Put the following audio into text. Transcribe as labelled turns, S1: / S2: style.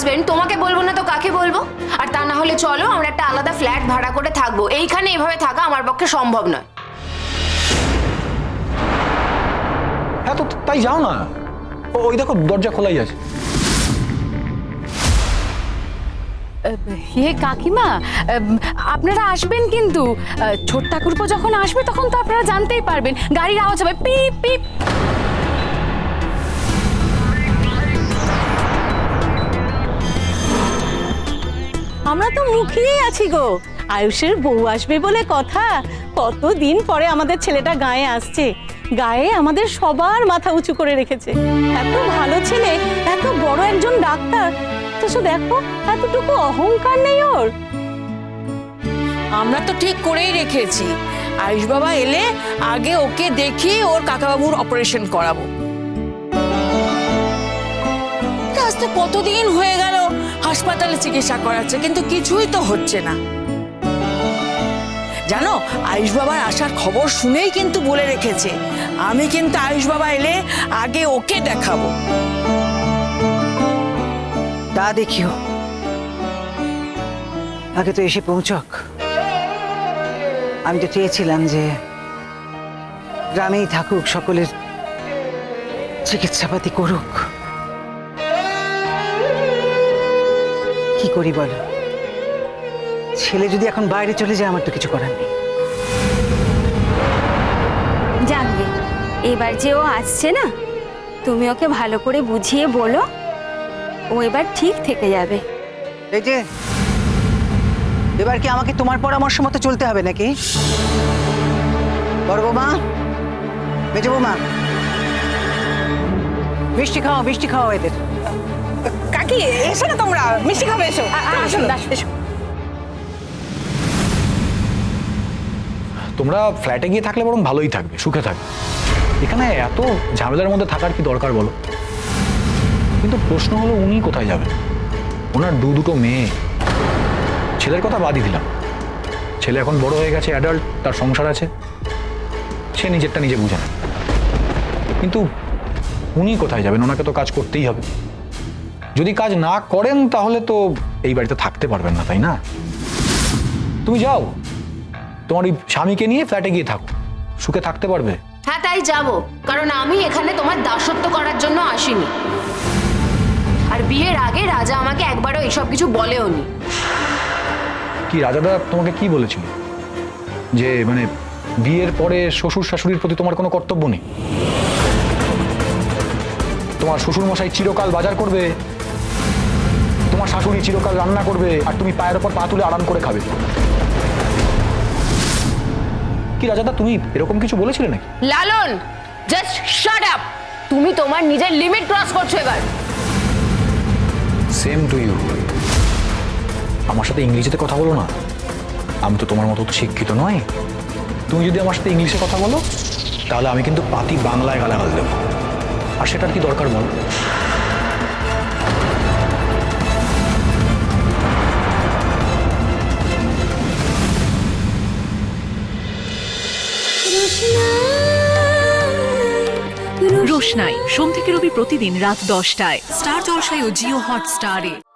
S1: Husband তোমাকে বলব না তো কাকে বলব? আর তা না হলে চলো আমরা একটা আলাদা ফ্ল্যাট ভাড়া করে থাকব। এইখানে এভাবে থাকা আমার পক্ষে সম্ভব নয়।
S2: হ্যাঁ তো তাই যাও না। ও- ওই দেখো দরজা খোলাই আছে।
S3: হে কাকিমা আপনারা আসবেন কিন্তু। ছোট ঠাকুরপো যখন আসবে তখন তো আপনারা জানতেই পারবেন। গাড়ির আওয়াজ হবে পিপ পিপ।
S4: আমরা তো মুখিয়েই আছি গো। আয়ুষের বউ আসবে বলে কথা কতদিন পরে আমাদের ছেলেটা গায়ে আসছে। গায়ে আমাদের সবার মাথা উঁচু করে রেখেছে। এত ভালো ছেলে এত বড় একজন ডাক্তার। তো দেখো এতটুকু অহংকার নেই ওর।
S5: আমরা তো ঠিক করেই রেখেছি। আয়ুষ বাবা এলে আগে ওকে দেখি ওর কাকাবাবুর অপারেশন করাবো। আজ তো কতদিন হয়ে গেল? হাসপাতালে চিকিৎসা করাচ্ছে, কিন্তু কিছুই তো হচ্ছে না। জানো, আয়ুষ বাবার আসার খবর শুনেই কিন্তু বলে রেখেছে, আমি কিন্তু আয়ুষ বাবা এলে আগে ওকে দেখাবো।
S6: তা দেখিও। আগে তো এসে পৌঁছক। আমি তো চেয়েছিলাম যে গ্রামেই থাকুক, সকলের চিকিৎসাপাতি করুক। কি করি বলো? ছেলে যদি এখন বাইরে চলে যায় আমার তো কিছু করার নেই।
S7: জানবে এবার যে ও আসছে না তুমি ওকে ভালো করে বুঝিয়ে বলো ও এবার ঠিক থেকে যাবে।
S6: এই যে এবার কি আমাকে তোমার পরামর্শ মতো চলতে হবে নাকি? বড় বৌমা মেজো বৌমা মিষ্টি খাওয়া মিষ্টি খাওয়া এদের।
S4: কাকি এসো না তোমরা মিষ্টি খাবে এসো। আসুন এসো।
S2: তোমরা ফ্ল্যাটে গিয়ে থাকলে বরং ভালোই থাকবে সুখে থাকবে। এখানে এত ঝামেলার মধ্যে থাকার কি দরকার বলো? কিন্তু প্রশ্ন হলো উনি কোথায় যাবেন? ওনার দু দুটো মেয়ে। ছেলের কথা বাদই দিলাম। ছেলে এখন বড় হয়ে গেছে অ্যাডাল্ট তার সংসার আছে। সে নিজেরটা নিজে বুঝে নেয় কিন্তু উনি কোথায় যাবেন? ওনাকে তো কাজ করতেই হবে। যদি কাজ না করেন তাহলে তো এই বাড়িতে থাকতে পারবেন না তাই না? তুমি যাও। তোমার ওই স্বামীকে নিয়ে ফ্ল্যাটে গিয়ে থাকো। সুখে থাকতে পারবে।
S1: হ্যাঁ তাই যাব। কারণ আমি এখানে তোমার দাসত্ব করার জন্য আসিনি। আর বিয়ের আগে রাজা আমাকে একবারও এসব কিছু বলেও নি
S2: কি রাজাদা তোমাকে কি বলেছিল? যে মানে বিয়ের পরে শ্বশুর শাশুড়ির প্রতি তোমার কোনো কর্তব্য নেই? তোমার শ্বশুর মশাই চিরকাল বাজার করবে শাশুড়ি চিরকাল রান্না করবে আর তুমি পায়ের ওপর পা তুলে আরাম করে খাবে। কি রাজাদা তুমি এরকম কিছু বলেছিলে নাকি?
S1: লালন জাস্ট শাট আপ তুমি তোমার নিজের লিমিট ক্রস করছ এবার।
S2: সেম টু ইউ আমার সাথে ইংরেজিতে কথা বলো না। আমি তো তোমার মতো শিক্ষিত নয় তুমি যদি আমার সাথে ইংলিশে কথা বলো তাহলে আমি কিন্তু পাতি বাংলায় গালাগাল দেবো। আর সেটার কি দরকার বলো?
S8: রোশনাই সোম থেকে রবি প্রতিদিন রাত দশটায়। স্টার জলসায় ও জিও হটস্টারে।